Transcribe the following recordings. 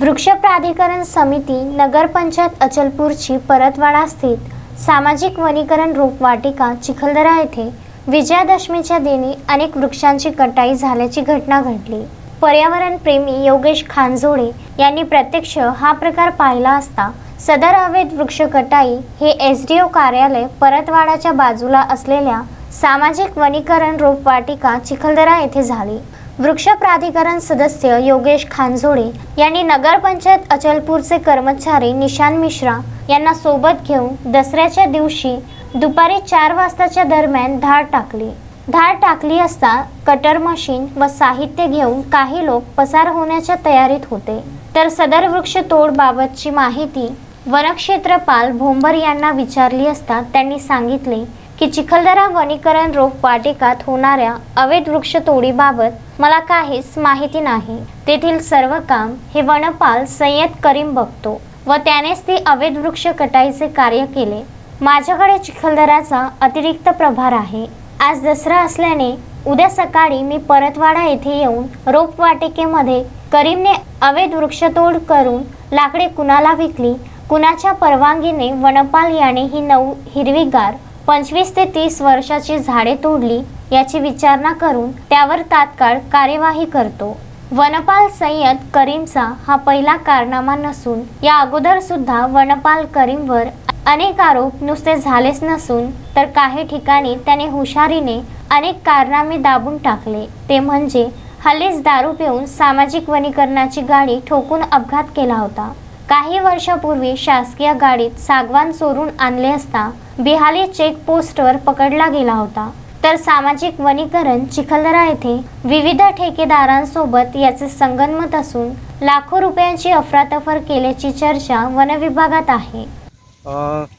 वृक्ष प्राधिकरण समिती नगरपंचायत अचलपूरची परतवाडा स्थित सामाजिक वनीकरण रोपवाटिका चिखलदरा येथे विजयादशमीच्या दिनी अनेक वृक्षांची कटाई झाल्याची घटना घडली. पर्यावरणप्रेमी योगेश खानजोडे यांनी प्रत्यक्ष हा प्रकार पाहिला असता सदर अवैध वृक्ष कटाई हे एस डी ओ कार्यालय परतवाडाच्या बाजूला असलेल्या सामाजिक वनीकरण रोपवाटिका चिखलदरा येथे झाली. वृक्ष प्राधिकरण सदस्य योगेश खानजोडे यांनी नगरपंचायत अचलपूरचे कर्मचारी निशान मिश्रा यांना सोबत घेऊन दसऱ्याच्या दिवशी दुपारी चार वाजताच्या दरम्यान धाड टाकली. धाड टाकली असता कटर मशीन व साहित्य घेऊन काही लोक पसार होण्याच्या तयारीत होते. तर सदर वृक्ष तोडबाबतची माहिती वनक्षेत्रपाल भोंबर यांना विचारली असता त्यांनी सांगितले की चिखलदरा वनीकरण रोप वाटिकात होणाऱ्या अवैध वृक्षतोडीबाबत मला काहीच माहिती नाही. तेथील सर्व काम हे वनपाल सय्यद करीम बघतो व त्यानेच ती अवैध वृक्ष कटाईचे कार्य केले. माझ्याकडे चिखलदराचा अतिरिक्त प्रभार आहे. आज दसरा असल्याने उद्या सकाळी मी परतवाडा येथे येऊन रोपवाटिकेमध्ये करीमने अवैध वृक्षतोड करून लाकडे कुणाला विकली कुणाच्या परवानगीने वनपाल याने ही नऊ हिरवीगार पंचवीस ते तीस वर्षाची झाडे तोडली याची विचारणा करून त्यावर तात्काळ कार्यवाही करतो. वनपाल सय्यद करीमचा हा पहिला कारनामा नसून या अगोदर सुद्धा वनपाल करीमवर अनेक आरोप नुसते झालेच नसून तर काही ठिकाणी त्याने हुशारीने अनेक कारनामे दाबून टाकले. ते म्हणजे हल्लीच दारू पिऊन सामाजिक वनीकरणाची गाडी ठोकून अपघात केला होता. काही वर्षापूर्वी शासकीय गाडीत सागवान चोरून आणले असता बिहाली चेक पोस्टवर पकडला गेला होता. तर सामाजिक वनीकरण चिखलदरा येथे विविध ठेकेदारांसोबत याचे संगनमत असून लाखो रुपयांची अफरातफर केल्याची चर्चा वनविभागात आहे.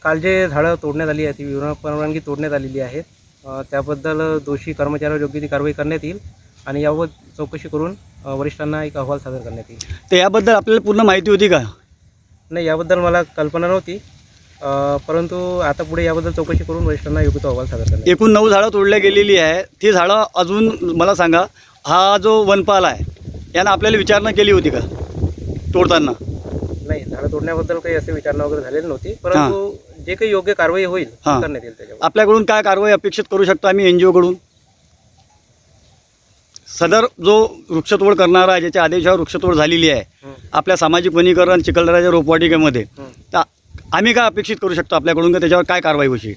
काल जे झाडं तोडण्यात आली आहे ती विना परवानगी तोडण्यात आलेली आहेत. अ, त्याबद्दल दोषी कर्मचाऱ्यावर योग्य ती कारवाई करण्यात येईल आणि याबाबत चौकशी करून वरिष्ठांना एक अहवाल सादर करण्यात येईल. तर याबद्दल आपल्याला पूर्ण माहिती होती का? नाही याबद्दल मला कल्पना नव्हती. अ, परंतु आता पुढे याबद्दल चौकशी करून वरिष्ठांना योग्य तो अहवाल सादर येईल. एकूण नऊ झाडं तोडल्या गेलेली आहे. ती झाडं अजून मला सांगा हा जो वनपाल आहे यानं आपल्याला विचारणा केली होती का? तोडताना? नाही झाडं तोडण्याबद्दल काही असे विचारणा वगैरे झालेली नव्हती परंतु जे काही योग्य कारवाई होईल ती हां. करण्यात येईल त्याच्यावर. आपल्याकडून काय कारवाई अपेक्षित करू शकतो आम्ही एन जी ओकडून सदर जो वृक्षतोड करणारा आहे ज्याच्या आदेशावर वृक्षतोड झालेली आहे हं, आपल्या सामाजिक वनीकरण चिखलदराच्या रोपवाटिकेमध्ये हं. तर आम्ही काय अपेक्षित करू शकतो आपल्याकडून? का त्याच्यावर काय कारवाई होईल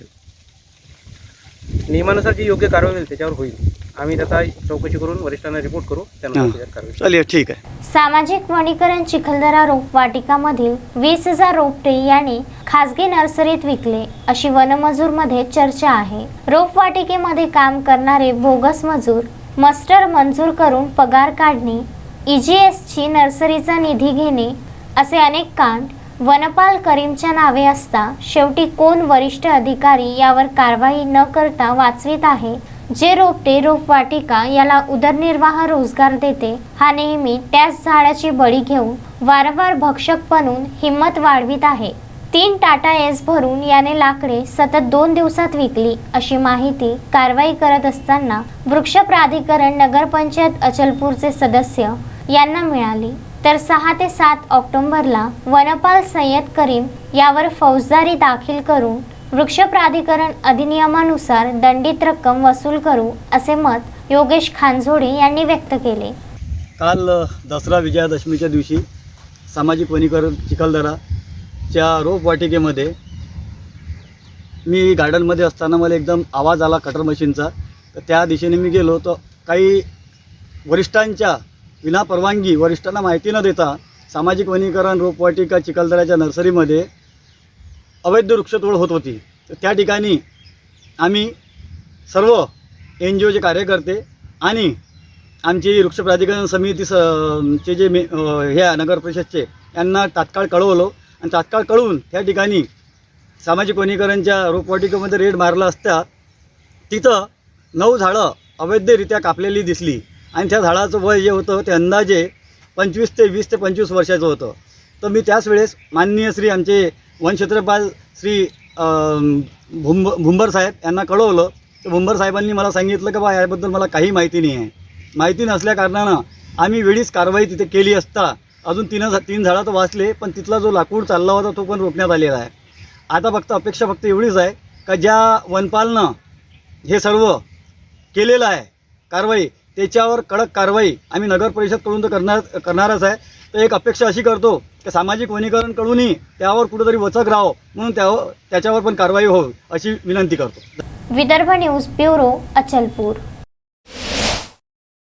नियमानुसार जी योग्य कारवाई होईल त्याच्यावर होईल. आम्ही त्याचा चौकशी करून वरिष्ठांना रिपोर्ट करू हां. चालेल ठीक आहे. सामाजिक वनीकरण चिखलदरा रोपवाटिकामधील वीस हजार रोपटे याने खासगी नर्सरीत विकले अशी वनमजूरमध्ये चर्चा आहे. रोपवाटिकेमध्ये काम करणारे बोगस मजूर मस्टर मंजूर करून पगार काढणे ई जी एसची नर्सरीचा निधी घेणे असे अनेक कांड वनपाल करीमच्या नावे असता शेवटी कोण वरिष्ठ अधिकारी यावर कारवाई न करता वाचवीत आहे जे रोपटे रोपवाटिका याला उदरनिर्वाह रोजगार देते हा नेहमी त्याच झाडाची बळी घेऊन वारंवार भक्षक बनून हिंमत वाढवित आहे. तीन टाटा एस भरून याने लाकडे सतत दोन दिवसात विकली. अशी माहिती कारवाई करत असताना वृक्ष प्राधिकरण नगरपंचायत अचलपूरचे सदस्य यांना मिळाली. तर सहा ते सात ऑक्टोंबरला वनपाल सय्यद करीम यावर फौजदारी दाखल करून वृक्ष प्राधिकरण अधिनियमानुसार दंडित रक्कम वसूल करू असे मत योगेश खानझोडे यांनी व्यक्त केले. काल दसरा विजयादशमीच्या दिवशी सामाजिक वनीकरण च्या रोपवाटिकेमध्ये मी गार्डनमध्ये असताना मला एकदम आवाज आला कटर मशीनचा. तर त्या दिशेने मी गेलो तर काही वरिष्ठांच्या विना परवानगी वरिष्ठांना माहिती न देता सामाजिक वनीकरण रोपवाटिका चिखलदराच्या नर्सरीमध्ये अवैध वृक्षतोड होत होती. तर त्या ठिकाणी आम्ही सर्व एन जी ओचे कार्यकर्ते आणि आमची वृक्ष प्राधिकरण समिती स चे जे मे हे नगर परिषदचे यांना तात्काळ कळवलं. आणि तात्काळ कळून त्या ठिकाणी सामाजिक वनीकरणच्या रोपवाटिकेमध्ये रेड मारला असता तिथं नऊ झाडं अवैधरित्या कापलेली दिसली. आणि त्या झाडाचं वय जे होतं ते अंदाजे पंचवीस ते वीस ते पंचवीस वर्षाचं होतं. तर मी त्याच वेळेस माननीय श्री आमचे वनक्षेत्रपाल श्री भुंब भुंबर साहेब यांना कळवलं. तर भुंबर साहेबांनी मला सांगितलं की बा याबद्दल मला काही माहिती नाही आहे. माहिती नसल्या कारणानं आम्ही वेळीच कारवाई तिथे केली असता. अजून तीन तीन झाडं तर वाचले पण तिथला जो लाकूड चालला होता तो पण रोखण्यात आलेला आहे. आता फक्त अपेक्षा फक्त एवढीच आहे का ज्या वनपालनं हे सर्व केलेलं आहे कारवाई त्याच्यावर कडक कारवाई आम्ही नगर परिषदकडून तर करणार करणारच आहे. तर एक अपेक्षा अशी करतो की सामाजिक वनीकरणकडूनही त्यावर कुठंतरी वचक राहावं म्हणून त्यावर त्याच्यावर पण कारवाई होवी अशी विनंती करतो. Vidarbha news bureau Achalpur.